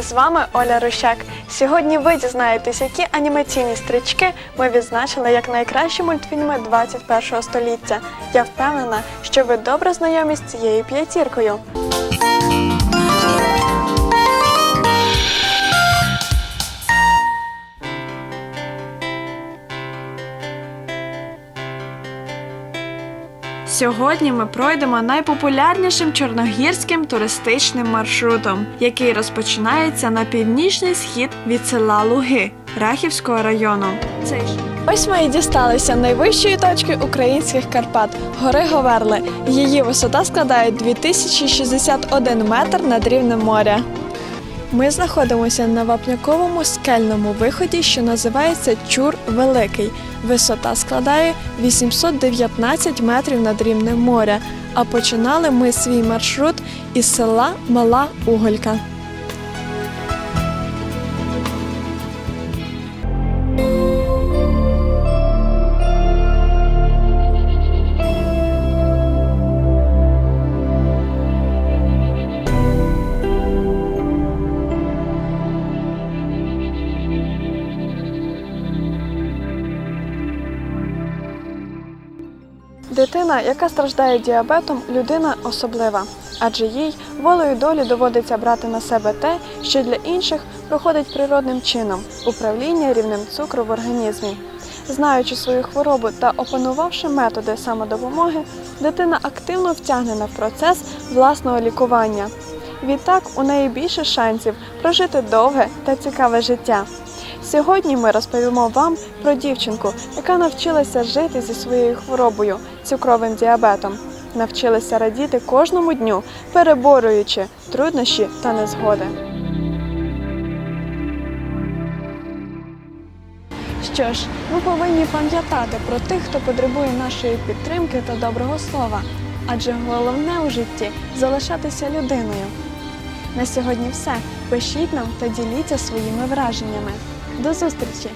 З вами Оля Рощак. Сьогодні ви дізнаєтесь, які анімаційні стрічки ми відзначили як найкращі мультфільми 21 століття. Я впевнена, що ви добре знайомі з цією п'ятіркою. Сьогодні ми пройдемо найпопулярнішим чорногірським туристичним маршрутом, який розпочинається на північний схід від села Луги Рахівського району. Ось ми і дісталися найвищої точки українських Карпат гори Говерли. Її висота складає 2061 метр над рівнем моря. Ми знаходимося на вапняковому скельному виході, що називається Чур Великий. Висота складає 819 метрів над рівнем моря. А починали ми свій маршрут із села Мала Уголька. Дитина, яка страждає діабетом, людина особлива, адже їй волею долі доводиться брати на себе те, що для інших проходить природним чином управління рівнем цукру в організмі. Знаючи свою хворобу та опанувавши методи самодопомоги, дитина активно втягнена в процес власного лікування. Відтак у неї більше шансів прожити довге та цікаве життя. Сьогодні ми розповімо вам про дівчинку, яка навчилася жити зі своєю хворобою цукровим діабетом, навчилася радіти кожному дню, переборюючи труднощі та незгоди. Що ж, ми повинні пам'ятати про тих, хто потребує нашої підтримки та доброго слова, адже головне у житті залишатися людиною. На сьогодні все. Пишіть нам та діліться своїми враженнями. До зустрічі!